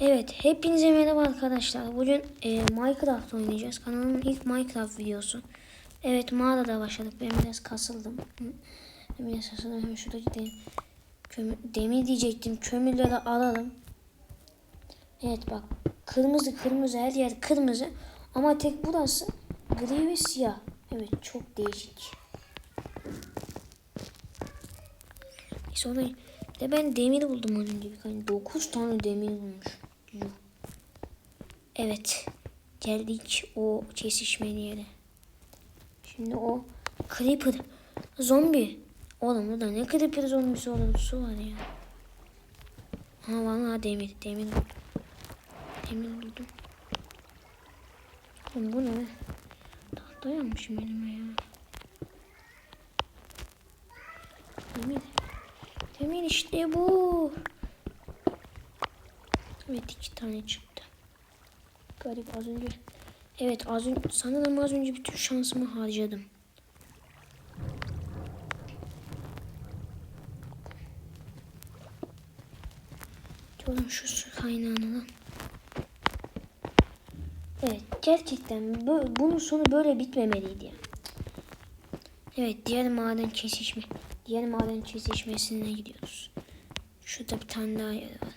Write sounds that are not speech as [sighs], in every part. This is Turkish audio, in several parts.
Evet, hepinize merhaba arkadaşlar. Bugün e, Minecraft oynayacağız. Kanalımın ilk Minecraft videosu. Evet, mağarada başladık. Ben biraz kasıldım. Ben biraz kasıldım. Hemen şuradaki de, kömür, demir diyecektim. Kömürleri alalım. Evet bak, kırmızı kırmızı her yer kırmızı. Ama tek burası gri ve siyah. Evet, çok değişik. Sonra de ben demir buldum az önce birkaç. 9 tane demir bulmuş. Evet. Geldik o kesişmeli yere. Şimdi o creeper zombi. Oğlum burada ne creeper zombisi olur su var ya. Ha vallahi demir. Demir. Demir buldum. Oğlum bu ne? Tahta yapmışım elime ya. Demir. Demir işte bu. Evet iki tane çıktı. Garip az önce. Evet az önce sanırım az önce bütün şansımı harcadım. Oğlum şu su kaynağını. Evet gerçekten bu, bunun sonu böyle bitmemeliydi ya. Evet diğer maden kesişme. Diğer maden kesişmesine gidiyoruz. Şurada bir tane daha yer var.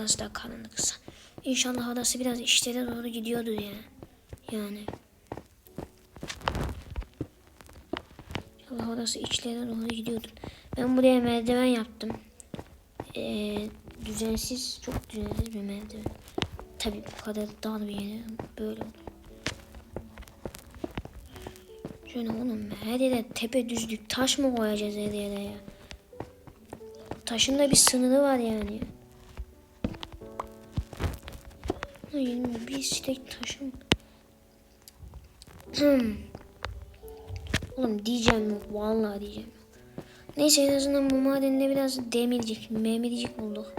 Burası da karanlıksa. İnşallah orası biraz işlere doğru gidiyordur ya. Yani. İnşallah orası içlere doğru gidiyordur. Ben buraya merdiven yaptım. Ee, düzensiz, çok düzensiz bir merdiven. Tabii bu kadar dar bir yere böyle olur. Şöyle oğlum her yere tepe düzlük taş mı koyacağız her yere ya? Taşın da bir sınırı var yani. Hayır bir stek taşım. Oğlum diyeceğim yok vallahi diyeceğim yok. Neyse en azından bu madende biraz demircik, memircik bulduk.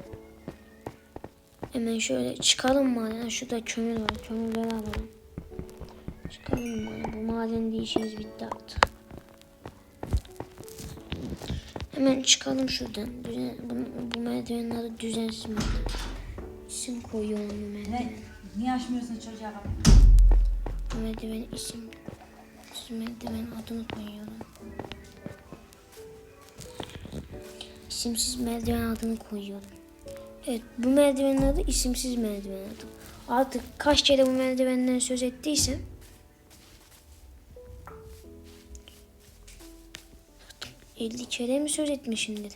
Hemen şöyle çıkalım maden. Şurada kömür var. Kömürleri alalım. Çıkalım maden. Bu maden işimiz bitti artık. Hemen çıkalım şuradan. Düzen, bu, bu merdivenin adı düzensiz merdiven. İsim koyuyorum bu merdiven. Niye açmıyorsun çocuğa kapıyı? Merdiven isim. Merdiven adını koyuyorum. İsimsiz merdiven adını koyuyorum. Evet bu merdivenin adı isimsiz merdiven adı. Artık kaç kere bu merdivenden söz ettiysem 50 kere mi söz etmişimdir?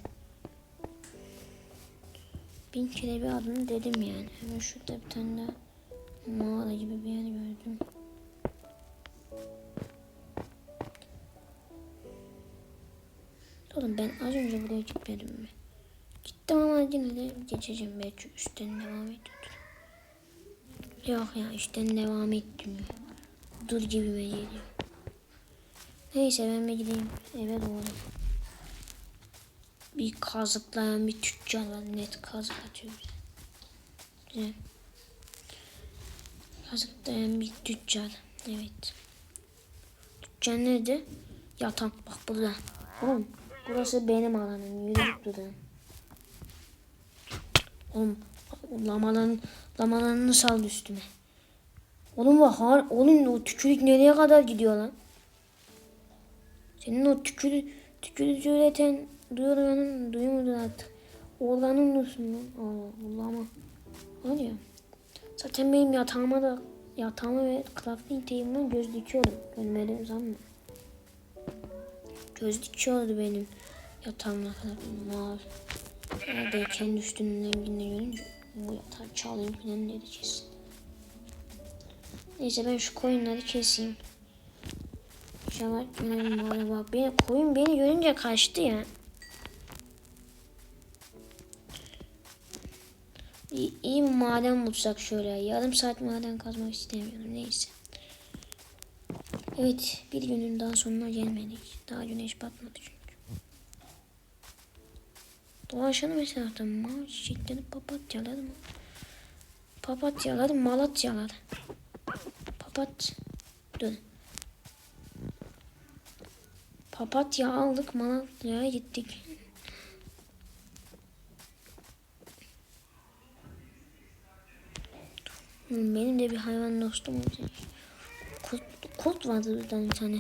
Bin kere bir adını dedim yani. Hemen şurada bir tane daha mağara gibi bir yer gördüm. Oğlum ben az önce buraya gitmedim mi? Gittim ama yine de geçeceğim belki üstten devam ediyordur. Yok ya üstten devam ettim. Dur gibime geliyor. Neyse ben bir gideyim eve doğru. Bir kazıklayan bir tüccar var. Net kazık atıyor bize. Güzel. Kazıklayan bir tüccar. Evet. Tüccar nerede? Yatan. Bak burada. Oğlum burası benim alanım. Yürü git buradan. Oğlum lamaların lamalarını saldı üstüme. Oğlum bak har oğlum o tükürük nereye kadar gidiyor lan? Senin o tükürü tükürük üreten duyuranın duymuyordur artık. Organın musun lan? Allah lama. Var ya. Zaten benim yatağıma da yatağıma ve crafting table'ıma göz dikiyordu. Görmedim sanma. Göz dikiyordu benim yatağımla kadar mavi. Nerede kendi üstünün rengini görünce bu yatağı çalayım falan diyeceğiz. Neyse ben şu koyunları keseyim. İnşallah benim bak. Beni, koyun beni görünce kaçtı ya. İyi, iyi maden bulsak şöyle. Yarım saat maden kazmak istemiyorum. Neyse. Evet. Bir günün daha sonuna gelmedik. Daha güneş batmadı çünkü. Dolaşalım etrafta. Mavi çiçekleri papatyalar mı? Papatyalar, malatyalar. Papat. Dur. Papatya aldık, Malatya'ya gittik. Benim de bir hayvan dostum olacak. Kurt, kurt vardı bir tane, tane.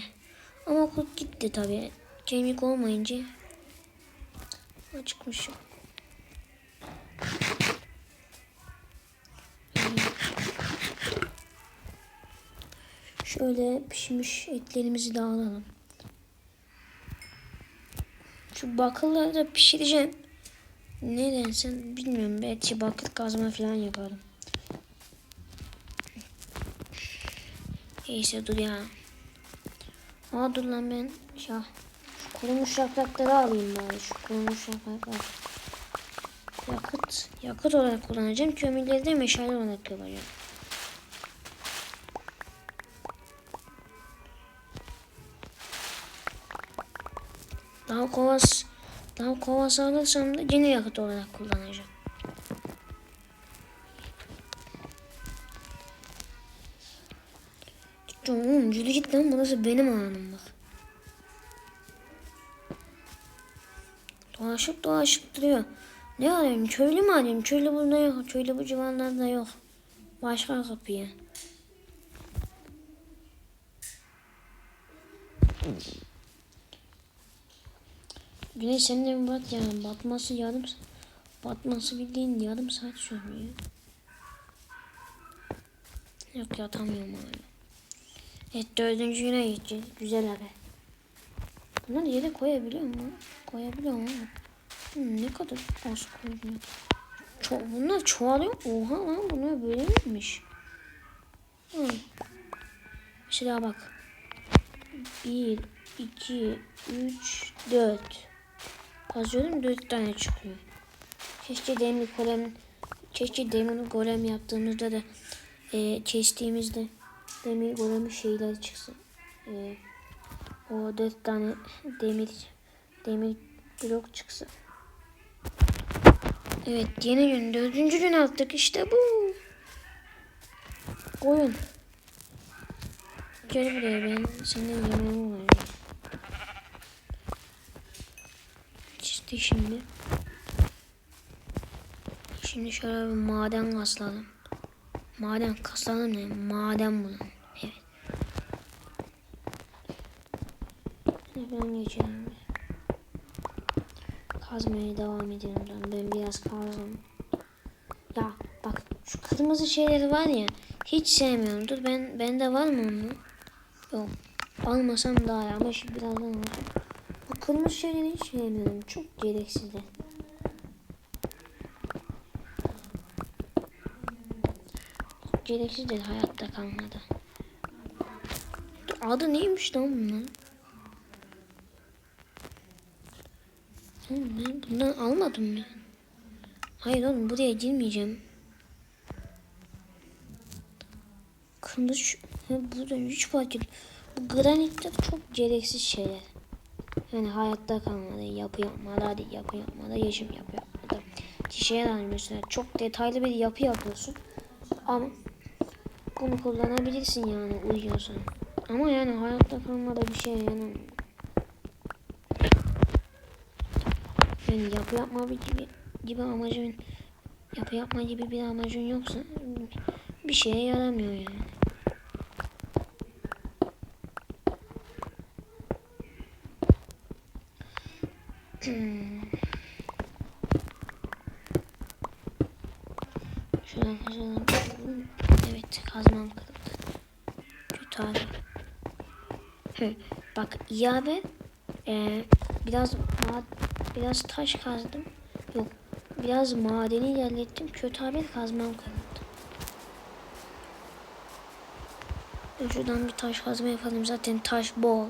Ama kurt gitti tabii. Kemik olmayınca acıkmışım. Şöyle pişmiş etlerimizi de alalım. Şu bakırları da pişireceğim. Nedense bilmiyorum. Belki bakır kazma falan yaparım. Neyse dur ya. Aa dur lan ben ya, şu kurumuş yaprakları alayım bari. Şu kurumuş yapraklar. Yakıt, yakıt olarak kullanacağım. Kömürleri de meşale olarak yapacağım. Daha kovas, daha kovas alırsam da yine yakıt olarak kullanacağım. Oğlum yürü git lan burası benim alanım bak. Dolaşıp dolaşıp duruyor. Ne arıyorum? Köylü mü arıyorum? Köylü burada yok. Köylü bu civarlarda yok. Başka kapıya. Güneş sen de bat yani. Batması yarım Batması bildiğin yarım saat sürüyor. Yok yatamıyorum hala. Evet dördüncü güne geçeceğiz. Güzel haber. Bunları yere koyabiliyor mu? Koyabiliyor mu? Hmm, ne kadar az koyuyor. Ço bunlar çoğalıyor. Oha lan bunlar böyle miymiş? Hmm. Mesela bak. Bir, iki, üç, dört. Kazıyorum dört tane çıkıyor. Keşke demir golem keşke demir golem yaptığımızda da e, kestiğimizde demir golemi şeyler çıksın. E, o dört tane demir demir blok çıksın. Evet yeni gün dördüncü gün attık işte bu. Koyun. Gel buraya ben senin yemeğini vereceğim. İşte şimdi. Şimdi şöyle bir maden kaslalım. Maden kaslalım ne? Maden bulalım. Evet. Ben geçelim. Kazmaya devam edelim. Ben, biraz kazdım. Ya bak şu kırmızı şeyleri var ya hiç sevmiyorum. Dur ben bende var mı onun? Yok. Almasam daha iyi ama şimdi birazdan alacağım. Bu kırmızı şeyleri hiç sevmiyorum. Çok gereksizler. Gereksiz değil hayatta kalmadı. Adı neymiş lan bunun? Oğlum ben bundan almadım mı? Hayır oğlum buraya girmeyeceğim. Kırmızı şu... Ha, burada hiç fark ettim. Bu granitler çok gereksiz şeyler. Yani hayatta kalmadı, yapı yapmadı, hadi yapı yapmadı, yaşam yapı yapmadı. Kişiye mesela çok detaylı bir yapı yapıyorsun. Ama bunu kullanabilirsin yani uyuyorsan. Ama yani hayatta kalmada bir şey yani. Yani yapı yapma gibi, gibi amacın yapı yapma gibi bir amacın yoksa bir şeye yaramıyor yani. Hmm. Şuradan kazalım. Evet kazmam kırıldı. Kötü abi. Bak iyi abi. Ee, biraz biraz taş kazdım. Yok. Biraz madeni ilerlettim. Kötü haber kazmam. Ben Şuradan bir taş kazma yapalım. Zaten taş bol.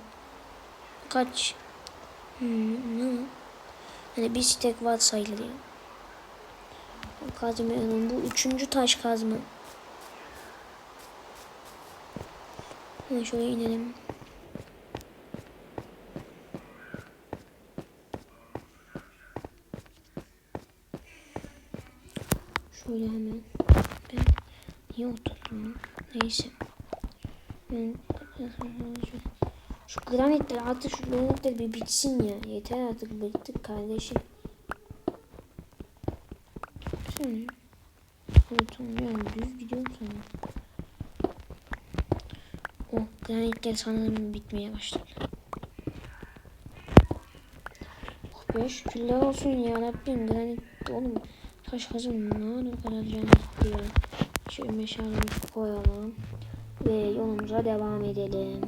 Kaç? Hmm, ne? Hani bir stek var sayılır ya. Kazma yapalım. Bu üçüncü taş kazma. Hemen şöyle inelim. Şöyle hemen. Ben niye oturdum lan? Neyse. Ben şu granitler artık şu granitler bir bitsin ya. Yeter artık bıktık kardeşim. Tamam yani düz gidiyorum sana. Oh granitler sanırım bitmeye başladı. Oh be şükürler olsun ya Rabbim granit oğlum taş kazım ne kadar gitti ya. Şöyle meşalemizi koyalım ve yolumuza devam edelim.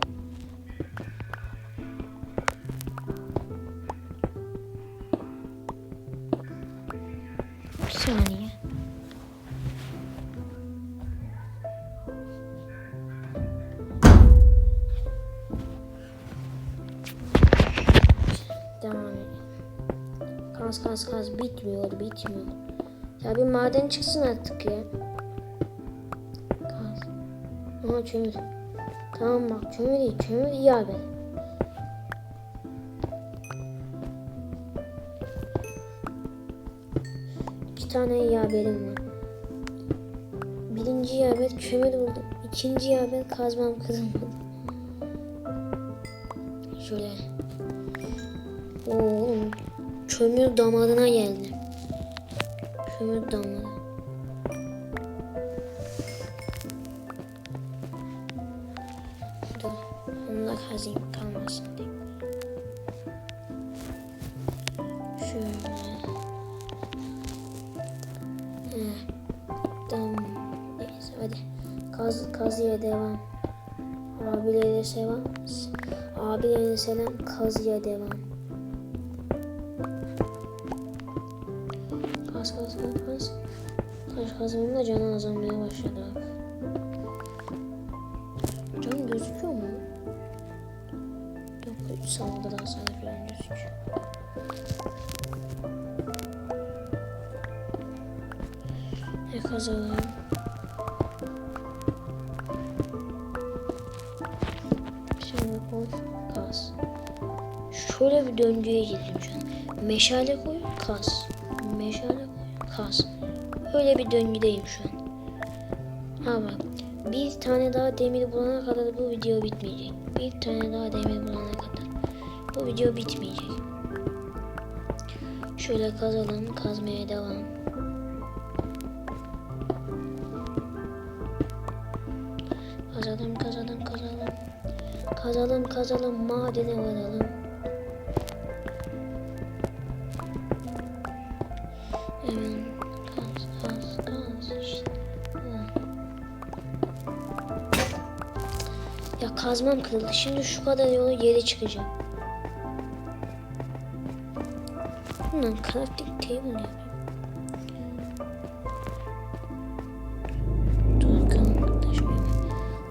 Kaz kaz kaz bitmiyor bitmiyor. Ya bir maden çıksın artık ya. Kaz. Aha kömür. Tamam bak kömür iyi kömür iyi haber. İki tane iyi haberim var. Birinci iyi haber kömür buldum. İkinci iyi haber kazmam kırılmadı. Şöyle. Oo, kömür damarına geldi. Kömür damarı. Dur. Da kazayım kalmasın diye. Şöyle. Heh. Tamam. Neyse hadi. Kaz, kazıya devam. Abilere selam. Abilere selam. Kazıya devam. Kaz kaz kaz. Taş kazmanın da canı azalmaya başladı bak. Can gözüküyor mu? Yok 3 saniyede daha sadece falan gözüküyor. Ne kazalım? Şimdi koy kaz. Şöyle bir döngüye girdim şu an. Meşale koy kaz. Kaz. Öyle bir döngüdeyim şu an. Ha bak. Bir tane daha demir bulana kadar bu video bitmeyecek. Bir tane daha demir bulana kadar. Bu video bitmeyecek. Şöyle kazalım. Kazmaya devam. Kazalım, kazalım, kazalım. Kazalım, kazalım, madene varalım. Kazmam kırıldı. Şimdi şu kadar yolu geri çıkacağım. Bundan crafting table yapayım.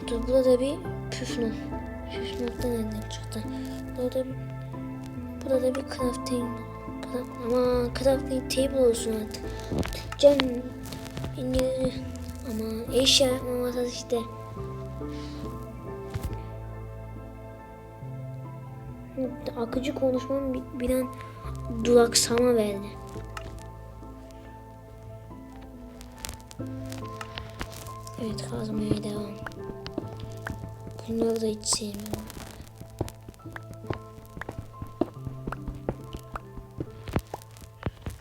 Dur burada bir püf nok. Püf nokta nereden çıktı? Burada bir burada bir crafting Cra- ama crafting table olsun artık. Can ama eşya masası işte. Akıcı konuşmam bir, bir an duraksama verdi. Evet kazmaya devam. Bunları da hiç sevmiyorum.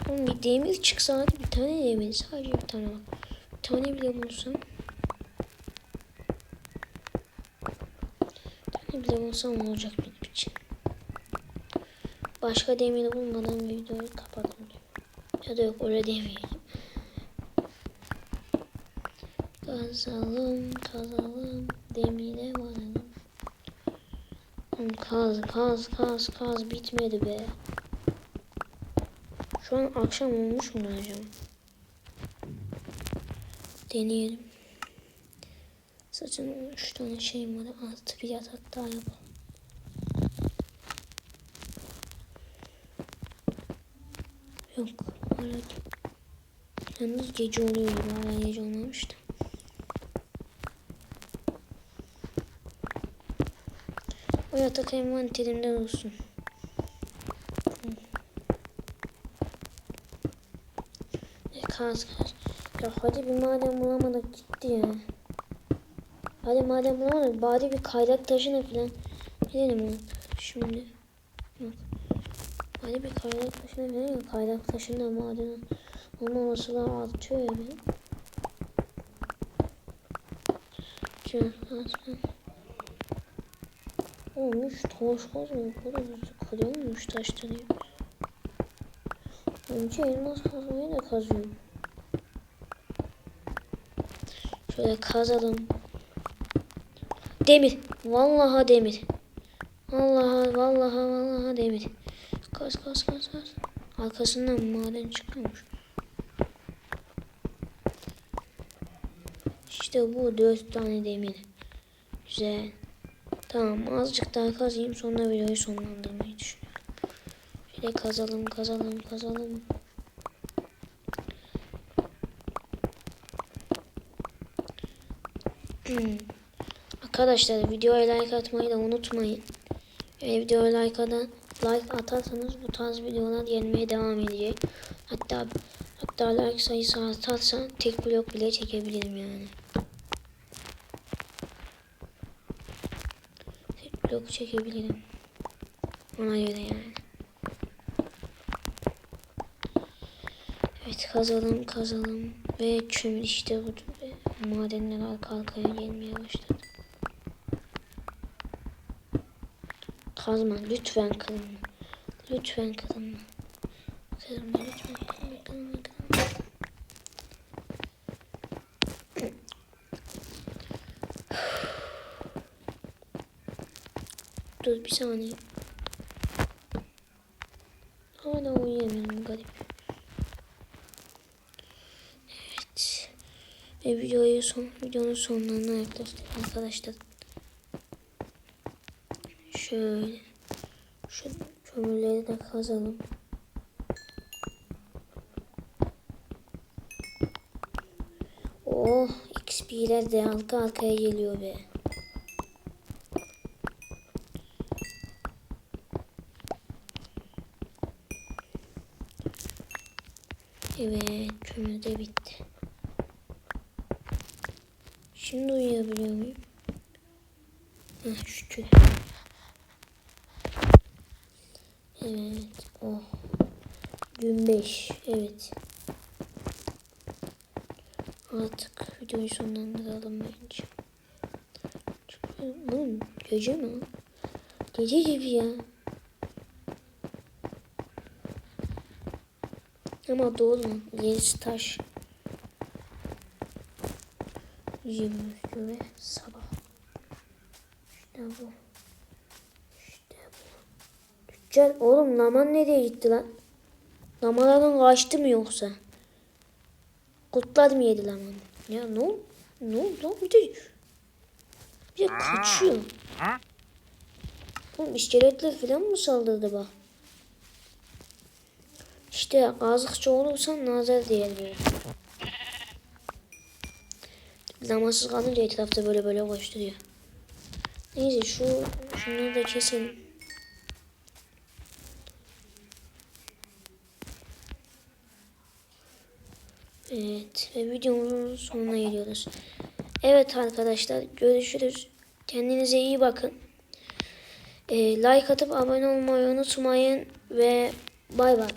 Oğlum bir demir çıksa hadi bir tane demir sadece bir tane bak. Bir tane bile bulsam. Bir tane bile bulsam olacak için. Başka demir bulmadan videoyu kapatın. Ya da yok öyle demeyelim. Kazalım kazalım demire varalım. Kaz kaz kaz kaz bitmedi be. Şu an akşam olmuş mu acaba? Deneyelim. Zaten 3 tane şeyim var. Artı bir yatak daha yapalım. Yok. Hala Yalnız gece oluyor. Hala gece olmamış da. O yatak envanterimde olsun. E, kaz kaz. Ya hadi bir madem bulamadık gitti ya. Hadi madem bulamadık bari bir kaydak taşına falan gidelim. Şimdi. Hadi bir kaydak taşına falan yok. Kaydak taşında maden olma olasılığı artıyor ya benim. Şöyle kazma. Olmuş taş kazma. Bu kadar kalıyor muymuş taştan ya? Önce elmas kazmayı da kazıyorum. Şöyle kazalım. Demir. Vallahi demir. Vallahi vallahi vallahi demir. Kaz kaz kaz kaz. Arkasından maden çıkıyormuş. İşte bu dört tane demir. Güzel. Tamam azıcık daha kazayım sonra videoyu sonlandırmayı düşünüyorum. Şöyle kazalım kazalım kazalım. Hmm. Arkadaşlar videoya like atmayı da unutmayın. Ve videoya like, atan, like atarsanız bu tarz videolar gelmeye devam edecek. Hatta hatta like sayısı artarsa tek blok bile çekebilirim yani. Tek blok çekebilirim. Ona göre yani. Evet kazalım kazalım ve kömür işte bu madenler arka arkaya gelmeye başladı. Kazma lütfen kırma. Lütfen kırma. Kırma lütfen kırma kırma kırma. [sighs] Dur bir saniye. Hala uyuyamıyorum garip. Evet. Ve videoyu son, videonun sonlarına yaklaştık arkadaşlar. Şöyle. Şu kömürleri de kazalım. Oh XP'ler de arka arkaya geliyor be. Evet kömür de bitti. Şimdi uyuyabiliyor muyum? Heh, şükür. Evet. Oh. Gün 5. Evet. Artık videoyu sonlandıralım bence. Çünkü Oğlum gece mi? Gece gibi ya. Ama doğru mu? Gerisi taş. Üstü ve sabah. İşte bu. İşte bu. Tüccar oğlum Naman nereye gitti lan? Namaların kaçtı mı yoksa? Kurtlar mı yedi Naman? Ya ne oldu? Ne oldu lan? Bir de, bir de kaçıyor. Oğlum iskeletler falan mı saldırdı bak? İşte kazıkçı olursan nazar diye böyle. Namazsız kalınca etrafta böyle böyle koşturuyor. Neyse şu şunları da keselim. Evet ve videomuzun sonuna geliyoruz. Evet arkadaşlar görüşürüz. Kendinize iyi bakın. Ee, like atıp abone olmayı unutmayın ve bay bay.